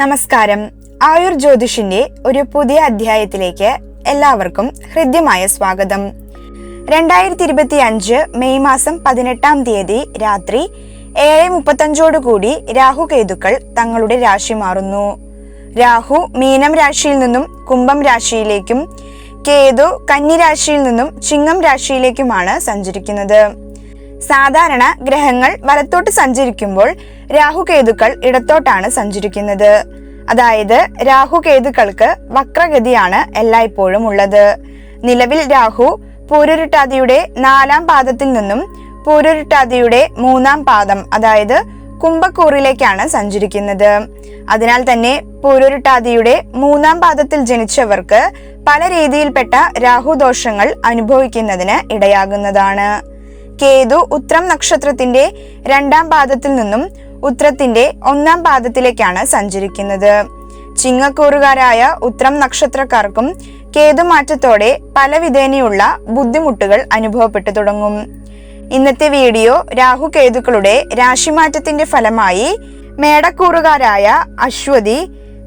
നമസ്കാരം. ആയുർ ജ്യോതിഷിന്റെ ഒരു പുതിയ അധ്യായത്തിലേക്ക് എല്ലാവർക്കും ഹൃദ്യമായ സ്വാഗതം. രണ്ടായിരത്തി ഇരുപത്തി അഞ്ച് മെയ് മാസം പതിനെട്ടാം തീയതി രാത്രി ഏഴ് മുപ്പത്തഞ്ചോടുകൂടി രാഹു കേതുക്കൾ തങ്ങളുടെ രാശി മാറുന്നു. രാഹു മീനം രാശിയിൽ നിന്നും കുംഭം രാശിയിലേക്കും കേതു കന്നി രാശിയിൽ നിന്നും ചിങ്ങം രാശിയിലേക്കുമാണ് സഞ്ചരിക്കുന്നത്. സാധാരണ ഗ്രഹങ്ങൾ വലത്തോട്ട് സഞ്ചരിക്കുമ്പോൾ രാഹുകേതുക്കൾ ഇടത്തോട്ടാണ് സഞ്ചരിക്കുന്നത്. അതായത് രാഹുകേതുക്കൾക്ക് വക്രഗതിയാണ് എല്ലായ്പ്പോഴും ഉള്ളത്. നിലവിൽ രാഹു പൂരുരുട്ടാതിയുടെ നാലാം പാദത്തിൽ നിന്നും പൂരുരുട്ടാതിയുടെ മൂന്നാം പാദം അതായത് കുംഭക്കൂറിലേക്കാണ് സഞ്ചരിക്കുന്നത്. അതിനാൽ തന്നെ പൂരുരുട്ടാതിയുടെ മൂന്നാം പാദത്തിൽ ജനിച്ചവർക്ക് പല രീതിയിൽപ്പെട്ട രാഹുദോഷങ്ങൾ അനുഭവിക്കുന്നതിന് ഇടയാകുന്നതാണ്. കേതു ഉത്രം നക്ഷത്രത്തിന്റെ രണ്ടാം പാദത്തിൽ നിന്നും ഉത്രത്തിന്റെ ഒന്നാം പാദത്തിലേക്കാണ് സഞ്ചരിക്കുന്നത്. ചിങ്ങക്കൂറുകാരായ ഉത്രം നക്ഷത്രക്കാർക്കും കേതുമാറ്റത്തോടെ പലവിധേനയുള്ള ബുദ്ധിമുട്ടുകൾ അനുഭവപ്പെട്ടു തുടങ്ങും. ഇന്നത്തെ വീഡിയോ രാഹു കേതുക്കളുടെ രാശിമാറ്റത്തിന്റെ ഫലമായി മേടക്കൂറുകാരായ അശ്വതി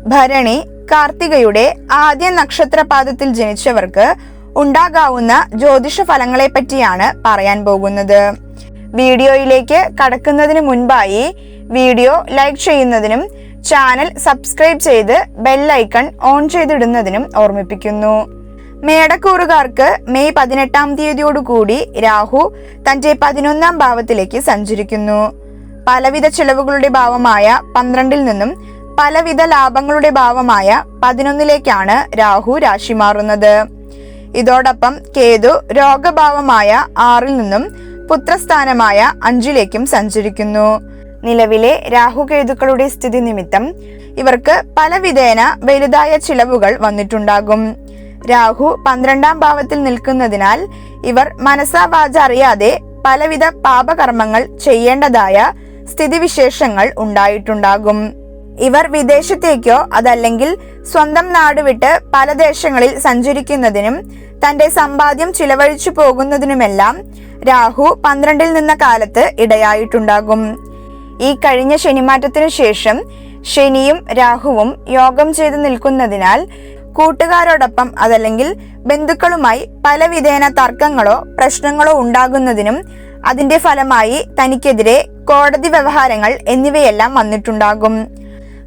ഭരണി കാർത്തികയുടെ ആദ്യ നക്ഷത്രപാദത്തിൽ ജനിച്ചവർക്ക് ഉണ്ടാകാവുന്ന ജ്യോതിഷ ഫലങ്ങളെ പറ്റിയാണ് പറയാൻ പോകുന്നത്. വീഡിയോയിലേക്ക് കടക്കുന്നതിന് മുൻപായി വീഡിയോ ലൈക്ക് ചെയ്യുന്നതിനും ചാനൽ സബ്സ്ക്രൈബ് ചെയ്ത് ബെല്ലൈക്കൺ ഓൺ ചെയ്തിടുന്നതിനും ഓർമ്മിപ്പിക്കുന്നു. മേടക്കൂറുകാർക്ക് മെയ് പതിനെട്ടാം തീയതിയോടുകൂടി രാഹു തന്റെ പതിനൊന്നാം ഭാവത്തിലേക്ക് സഞ്ചരിക്കുന്നു. പലവിധ ചെലവുകളുടെ ഭാവമായ പന്ത്രണ്ടിൽ നിന്നും പലവിധ ലാഭങ്ങളുടെ ഭാവമായ പതിനൊന്നിലേക്കാണ് രാഹു രാശി മാറുന്നത്. ഇതോടൊപ്പം കേതു രോഗഭാവമായ ആറിൽ നിന്നും പുത്രസ്ഥാനമായ അഞ്ചിലേക്കും സഞ്ചരിക്കുന്നു. നിലവിലെ രാഹുകേതുക്കളുടെ സ്ഥിതി നിമിത്തം ഇവർക്ക് പലവിധേന വലുതായ ചിലവുകൾ വന്നിട്ടുണ്ടാകും. രാഹു പന്ത്രണ്ടാം ഭാവത്തിൽ നിൽക്കുന്നതിനാൽ ഇവർ മനസാവാച അറിയാതെ പലവിധ പാപകർമ്മങ്ങൾ ചെയ്യേണ്ടതായ സ്ഥിതിവിശേഷങ്ങൾ ഉണ്ടായിട്ടുണ്ടാകും. ഇവർ വിദേശത്തേക്കോ അതല്ലെങ്കിൽ സ്വന്തം നാട് വിട്ട് പല ദേശങ്ങളിൽ സഞ്ചരിക്കുന്നതിനും തന്റെ സമ്പാദ്യം ചിലവഴിച്ചു പോകുന്നതിനുമെല്ലാം രാഹു പന്ത്രണ്ടിൽ നിന്ന കാലത്ത് ഇടയായിട്ടുണ്ടാകും. ഈ കഴിഞ്ഞ ശനിമാറ്റത്തിനു ശേഷം ശനിയും രാഹുവും യോഗം ചെയ്തു നിൽക്കുന്നതിനാൽ കൂട്ടുകാരോടൊപ്പം അതല്ലെങ്കിൽ ബന്ധുക്കളുമായി പലവിധേന തർക്കങ്ങളോ പ്രശ്നങ്ങളോ ഉണ്ടാകുന്നതിനും അതിന്റെ ഫലമായി തനിക്കെതിരെ കോടതി വ്യവഹാരങ്ങൾ എന്നിവയെല്ലാം വന്നിട്ടുണ്ടാകും.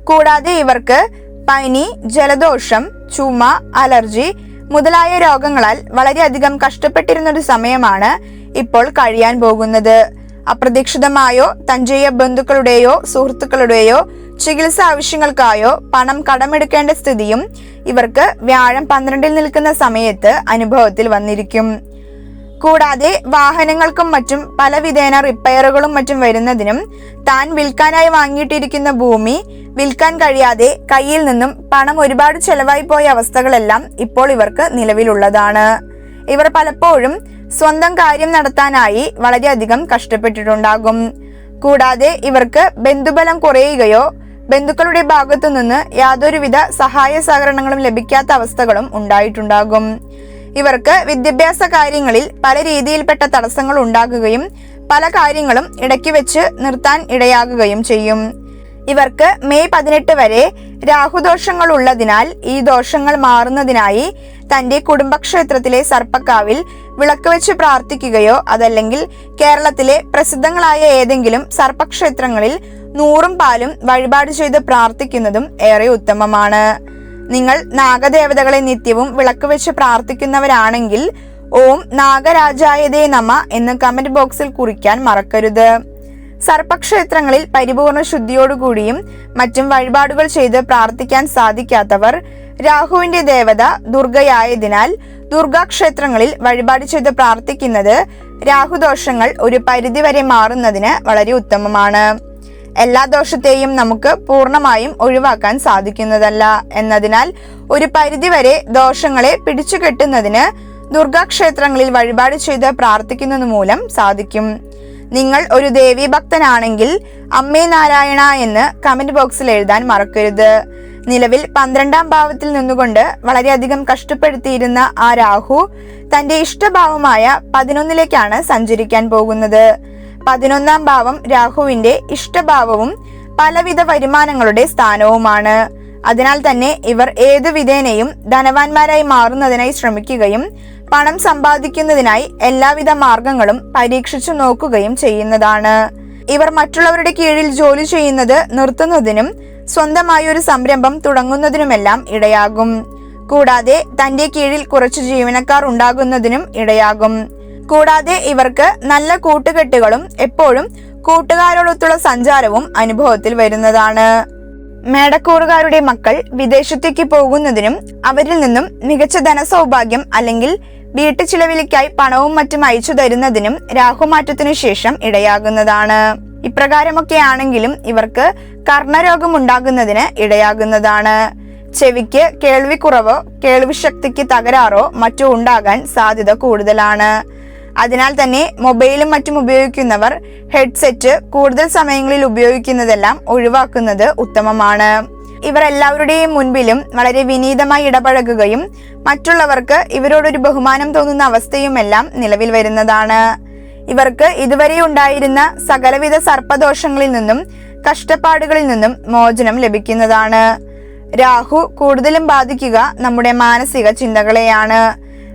കൂടാതെ ഇവർക്ക് പനി ജലദോഷം ചുമ അലർജി മുതലായ രോഗങ്ങളാൽ വളരെയധികം കഷ്ടപ്പെട്ടിരുന്ന ഒരു സമയമാണ് ഇപ്പോൾ കഴിയാൻ പോകുന്നത്. അപ്രതീക്ഷിതമായോ തഞ്ചെയ്യ ബന്ധുക്കളുടെയോ സുഹൃത്തുക്കളുടെയോ ചികിത്സ ആവശ്യങ്ങൾക്കായോ പണം കടമെടുക്കേണ്ട സ്ഥിതിയും ഇവർക്ക് വ്യാഴം പന്ത്രണ്ടിൽ നിൽക്കുന്ന സമയത്ത് അനുഭവത്തിൽ വന്നിരിക്കും. കൂടാതെ വാഹനങ്ങൾക്കും മറ്റും പല വിധേന റിപ്പയറുകളും മറ്റും വരുന്നതിനും താൻ വിൽക്കാനായി വാങ്ങിയിട്ടിരിക്കുന്ന ഭൂമി വിൽക്കാൻ കഴിയാതെ കയ്യിൽ നിന്നും പണം ഒരുപാട് ചെലവായി പോയ അവസ്ഥകളെല്ലാം ഇപ്പോൾ ഇവർക്ക് നിലവിലുള്ളതാണ്. ഇവർ പലപ്പോഴും സ്വന്തം കാര്യം നടത്താനായി വളരെയധികം കഷ്ടപ്പെട്ടിട്ടുണ്ടാകും. കൂടാതെ ഇവർക്ക് ബന്ധുബലം കുറയുകയോ ബന്ധുക്കളുടെ ഭാഗത്തു നിന്ന് യാതൊരുവിധ സഹായ സഹകരണങ്ങളും ലഭിക്കാത്ത അവസ്ഥകളും ഉണ്ടായിട്ടുണ്ടാകും. ഇവർക്ക് വിദ്യാഭ്യാസ കാര്യങ്ങളിൽ പല രീതിയിൽപ്പെട്ട തടസ്സങ്ങൾ ഉണ്ടാകുകയും പല കാര്യങ്ങളും ഇടയ്ക്ക് വെച്ച് നിർത്താൻ ഇടയാകുകയും ചെയ്യും. ഇവർക്ക് മെയ് പതിനെട്ട് വരെ രാഹുദോഷങ്ങൾ ഉള്ളതിനാൽ ഈ ദോഷങ്ങൾ മാറുന്നതിനായി തന്റെ കുടുംബക്ഷേത്രത്തിലെ സർപ്പക്കാവിൽ വിളക്ക് വെച്ച് പ്രാർത്ഥിക്കുകയോ അതല്ലെങ്കിൽ കേരളത്തിലെ പ്രസിദ്ധങ്ങളായ ഏതെങ്കിലും സർപ്പക്ഷേത്രങ്ങളിൽ നൂറും പാലും വഴിപാട് ചെയ്ത് പ്രാർത്ഥിക്കുന്നതും ഏറെ ഉത്തമമാണ്. നിങ്ങൾ നാഗദേവതകളെ നിത്യവും വിളക്ക് വെച്ച് പ്രാർത്ഥിക്കുന്നവരാണെങ്കിൽ ഓം നാഗരാജായതേ നമ എന്ന് കമന്റ് ബോക്സിൽ കുറിക്കാൻ മറക്കരുത്. സർപ്പക്ഷേത്രങ്ങളിൽ പരിപൂർണ ശുദ്ധിയോടുകൂടിയും മറ്റും വഴിപാടുകൾ ചെയ്ത് പ്രാർത്ഥിക്കാൻ സാധിക്കാത്തവർ രാഹുവിന്റെ ദേവത ദുർഗയായതിനാൽ ദുർഗാക്ഷേത്രങ്ങളിൽ വഴിപാട് ചെയ്ത് പ്രാർത്ഥിക്കുന്നത് രാഹുദോഷങ്ങൾ ഒരു പരിധിവരെ മാറുന്നതിന് വളരെ ഉത്തമമാണ്. എല്ലാ ദോഷത്തെയും നമുക്ക് പൂർണമായും ഒഴിവാക്കാൻ സാധിക്കുന്നതല്ല എന്നതിനാൽ ഒരു പരിധിവരെ ദോഷങ്ങളെ പിടിച്ചു കെട്ടുന്നതിന് ദുർഗാക്ഷേത്രങ്ങളിൽ വഴിപാട് ചെയ്ത് പ്രാർത്ഥിക്കുന്നത് മൂലം സാധിക്കും. നിങ്ങൾ ഒരു ദേവീഭക്തനാണെങ്കിൽ അമ്മേ നാരായണ എന്ന് കമന്റ് ബോക്സിൽ എഴുതാൻ മറക്കരുത്. നിലവിൽ പന്ത്രണ്ടാം ഭാവത്തിൽ നിന്നുകൊണ്ട് വളരെയധികം കഷ്ടപ്പെടുത്തിയിരുന്ന ആ രാഹു തന്റെ ഇഷ്ടഭാവമായ പതിനൊന്നിലേക്കാണ് സഞ്ചരിക്കാൻ പോകുന്നത്. പതിനൊന്നാം ഭാവം രാഹുവിന്റെ ഇഷ്ടഭാവവും പലവിധ വരുമാനങ്ങളുടെ സ്ഥാനവുമാണ്. അതിനാൽ തന്നെ ഇവർ ഏതു വിധേനയും ധനവാന്മാരായി മാറുന്നതിനായി ശ്രമിക്കുകയും പണം സമ്പാദിക്കുന്നതിനായി എല്ലാവിധ മാർഗങ്ങളും പരീക്ഷിച്ചു നോക്കുകയും ചെയ്യുന്നതാണ്. ഇവർ മറ്റുള്ളവരുടെ കീഴിൽ ജോലി ചെയ്യുന്നത് നിർത്തുന്നതിനും സ്വന്തമായി ഒരു സംരംഭം തുടങ്ങുന്നതിനുമെല്ലാം ഇടയാകും. കൂടാതെ തന്റെ കീഴിൽ കുറച്ച് ജീവനക്കാർ ഉണ്ടാകുന്നതിനും ഇടയാകും. കൂടാതെ ഇവർക്ക് നല്ല കൂട്ടുകെട്ടുകളും എപ്പോഴും കൂട്ടുകാരോടൊത്തുള്ള സഞ്ചാരവും അനുഭവത്തിൽ വരുന്നതാണ്. മേടക്കൂറുകാരുടെ മക്കൾ വിദേശത്തേക്ക് പോകുന്നതിനും അവരിൽ നിന്നും മികച്ച ധനസൗഭാഗ്യം അല്ലെങ്കിൽ വീട്ടു ചിലവിലേക്കായി പണവും മറ്റും അയച്ചു തരുന്നതിനും രാഹുമാറ്റത്തിനു ശേഷം ഇടയാകുന്നതാണ്. ഇപ്രകാരമൊക്കെയാണെങ്കിലും ഇവർക്ക് കർണരോഗം ഉണ്ടാകുന്നതിന് ഇടയാകുന്നതാണ്. ചെവിക്ക് കേൾവിക്കുറവോ കേൾവിശക്തിക്ക് തകരാറോ മറ്റോ ഉണ്ടാകാൻ സാധ്യത കൂടുതലാണ്. അതിനാൽ തന്നെ മൊബൈലും മറ്റും ഉപയോഗിക്കുന്നവർ ഹെഡ്സെറ്റ് കൂടുതൽ സമയങ്ങളിൽ ഉപയോഗിക്കുന്നതെല്ലാം ഒഴിവാക്കുന്നത് ഉത്തമമാണ്. ഇവർ എല്ലാവരുടെയും മുൻപിലും വളരെ വിനീതമായി ഇടപഴകുകയും മറ്റുള്ളവർക്ക് ഇവരോടൊരു ബഹുമാനം തോന്നുന്ന അവസ്ഥയുമെല്ലാം നിലവിൽ വരുന്നതാണ്. ഇവർക്ക് ഇതുവരെ ഉണ്ടായിരുന്ന സകലവിധ സർപ്പദോഷങ്ങളിൽ നിന്നും കഷ്ടപ്പാടുകളിൽ നിന്നും മോചനം ലഭിക്കുന്നതാണ്. രാഹു കൂടുതലും ബാധിക്കുക നമ്മുടെ മാനസിക ചിന്തകളെയാണ്.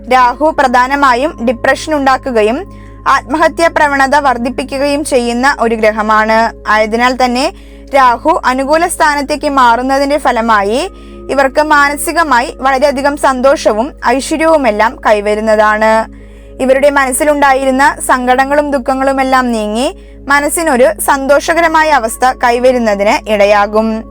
രാഹു പ്രധാനമായും ഡിപ്രഷൻ ഉണ്ടാക്കുകയും ആത്മഹത്യാ പ്രവണത വർദ്ധിപ്പിക്കുകയും ചെയ്യുന്ന ഒരു ഗ്രഹമാണ്. ആയതിനാൽ തന്നെ രാഹു അനുകൂല സ്ഥാനത്തേക്ക് മാറുന്നതിന്റെ ഫലമായി ഇവർക്ക് മാനസികമായി വളരെയധികം സന്തോഷവും ഐശ്വര്യവുമെല്ലാം കൈവരുന്നതാണ്. ഇവരുടെ മനസ്സിലുണ്ടായിരുന്ന സങ്കടങ്ങളും ദുഃഖങ്ങളുമെല്ലാം നീങ്ങി മനസ്സിനൊരു സന്തോഷകരമായ അവസ്ഥ കൈവരുന്നതിന് ഇടയാകും.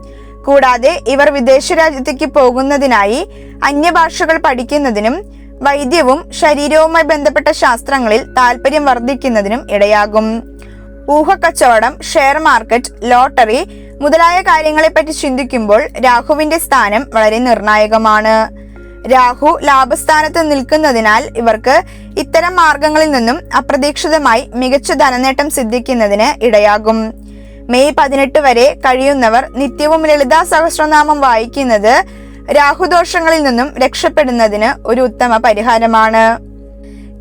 കൂടാതെ ഇവർ വിദേശ രാജ്യത്തേക്ക് പോകുന്നതിനായി അന്യഭാഷകൾ പഠിക്കുന്നതിനും വൈദ്യവും ശരീരവുമായി ബന്ധപ്പെട്ട ശാസ്ത്രങ്ങളിൽ താല്പര്യം വർദ്ധിക്കുന്നതിനും ഇടയാകും. ഊഹക്കച്ചവടം ഷെയർ മാർക്കറ്റ് ലോട്ടറി മുതലായ കാര്യങ്ങളെപ്പറ്റി ചിന്തിക്കുമ്പോൾ രാഹുവിന്റെ സ്ഥാനം വളരെ നിർണായകമാണ്. രാഹു ലാഭസ്ഥാനത്ത് നിൽക്കുന്നതിനാൽ ഇവർക്ക് ഇത്തരം മാർഗങ്ങളിൽ നിന്നും അപ്രതീക്ഷിതമായി മികച്ച ധനനേട്ടം സിദ്ധിക്കുന്നതിന് ഇടയാകും. മെയ് പതിനെട്ട് വരെ കഴിയുന്നവർ നിത്യവും ലളിതാ സഹസ്രനാമം വായിക്കുന്നത് രാഹുദോഷങ്ങളിൽ നിന്നും രക്ഷപ്പെടുന്നതിന് ഒരു ഉത്തമ പരിഹാരമാണ്.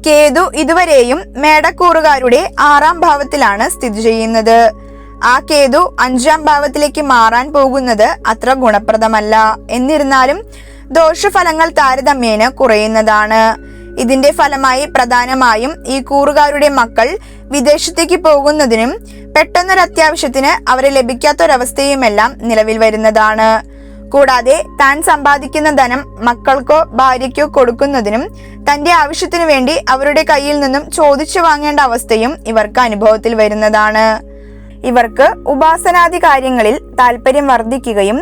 കേതു ഇതുവരെയും മേടക്കൂറുകാരുടെ ആറാം ഭാവത്തിലാണ് സ്ഥിതി ചെയ്യുന്നത്. ആ കേതു അഞ്ചാം ഭാവത്തിലേക്ക് മാറാൻ പോകുന്നത് അത്ര ഗുണപ്രദമല്ല. എന്നിരുന്നാലും ദോഷഫലങ്ങൾ താരതമ്യേന കുറയുന്നതാണ്. ഇതിന്റെ ഫലമായി പ്രധാനമായും ഈ കൂറുകാരുടെ മക്കൾ വിദേശത്തേക്ക് പോകുന്നതിനും പെട്ടെന്നൊരു അത്യാവശ്യത്തിന് അവരെ ലഭിക്കാത്തൊരവസ്ഥയുമെല്ലാം നിലവിൽ വരുന്നതാണ്. കൂടാതെ താൻ സമ്പാദിക്കുന്ന ധനം മക്കൾക്കോ ഭാര്യയ്ക്കോ കൊടുക്കുന്നതിനും തന്റെ ആവശ്യത്തിനു വേണ്ടി അവരുടെ കയ്യിൽ നിന്നും ചോദിച്ചു വാങ്ങേണ്ട അവസ്ഥയും ഇവർക്ക് അനുഭവത്തിൽ വരുന്നതാണ്. ഇവർക്ക് ഉപാസനാദി കാര്യങ്ങളിൽ താല്പര്യം വർദ്ധിക്കുകയും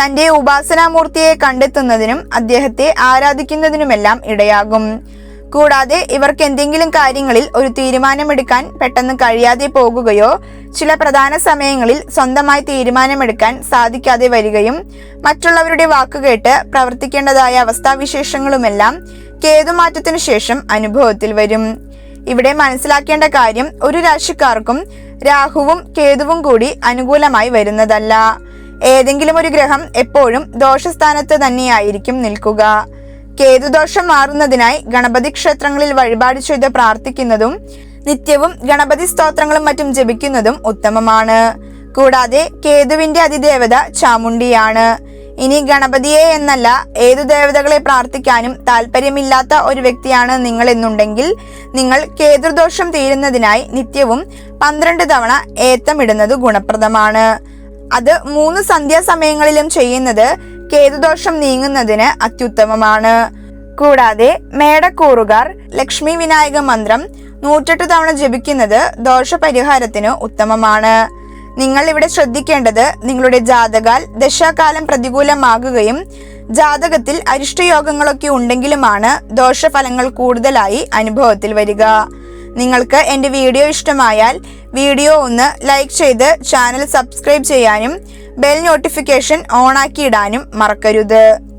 തന്റെ ഉപാസനാമൂർത്തിയെ കണ്ടെത്തുന്നതിനും അദ്ദേഹത്തെ ആരാധിക്കുന്നതിനുമെല്ലാം ഇടയാകും. കൂടാതെ ഇവർക്ക് എന്തെങ്കിലും കാര്യങ്ങളിൽ ഒരു തീരുമാനമെടുക്കാൻ പെട്ടെന്ന് കഴിയാതെ പോകുകയോ ചില പ്രധാന സമയങ്ങളിൽ സ്വന്തമായി തീരുമാനമെടുക്കാൻ സാധിക്കാതെ വരികയും മറ്റുള്ളവരുടെ വാക്കുകേട്ട് പ്രവർത്തിക്കേണ്ടതായ അവസ്ഥാവിശേഷങ്ങളുമെല്ലാം കേതുമാറ്റത്തിനു ശേഷം അനുഭവത്തിൽ വരും. ഇവിടെ മനസ്സിലാക്കേണ്ട കാര്യം ഒരു രാശിക്കാർക്കും രാഹുവും കേതുവും കൂടി അനുകൂലമായി വരുന്നതല്ല. ഏതെങ്കിലും ഒരു ഗ്രഹം എപ്പോഴും ദോഷസ്ഥാനത്ത് തന്നെയായിരിക്കും നിൽക്കുക. കേതുദോഷം മാറുന്നതിനായി ഗണപതി ക്ഷേത്രങ്ങളിൽ വഴിപാട് ചെയ്ത് പ്രാർത്ഥിക്കുന്നതും നിത്യവും ഗണപതി സ്തോത്രങ്ങളും മറ്റും ജപിക്കുന്നതും ഉത്തമമാണ്. കൂടാതെ കേതുവിന്റെ അതിദേവത ചാമുണ്ടിയാണ് ഇനി ഗണപതിയെ എന്നല്ല ഏതു ദേവതകളെ പ്രാർത്ഥിക്കാനും താല്പര്യമില്ലാത്ത ഒരു വ്യക്തിയാണ് നിങ്ങൾ എന്നുണ്ടെങ്കിൽ നിങ്ങൾ കേതുദോഷം തീരുന്നതിനായി നിത്യവും പന്ത്രണ്ട് തവണ ഏത്തമിടുന്നത് ഗുണപ്രദമാണ്. അത് മൂന്ന് സന്ധ്യാസമയങ്ങളിലും ചെയ്യുന്നത് കേതുദോഷം നീങ്ങുന്നതിന് അത്യുത്തമമാണ്. കൂടാതെ മേടക്കൂറുകാർ ലക്ഷ്മി വിനായക മന്ത്രം നൂറ്റെട്ട് തവണ ജപിക്കുന്നത് ദോഷപരിഹാരത്തിന് ഉത്തമമാണ്. നിങ്ങൾ ഇവിടെ ശ്രദ്ധിക്കേണ്ടത് നിങ്ങളുടെ ജാതകാൽ ദശാകാലം പ്രതികൂലമാകുകയും ജാതകത്തിൽ അരിഷ്ടയോഗങ്ങളൊക്കെ ഉണ്ടെങ്കിലുമാണ് ദോഷഫലങ്ങൾ കൂടുതലായി അനുഭവത്തിൽ വരിക. നിങ്ങൾക്ക് എന്റെ വീഡിയോ ഇഷ്ടമായാൽ വീഡിയോ ഒന്ന് ലൈക്ക് ചെയ്ത് ചാനൽ സബ്സ്ക്രൈബ് ചെയ്യാനും ബെൽ നോട്ടിഫിക്കേഷൻ ഓണാക്കിയിടാനും മറക്കരുത്.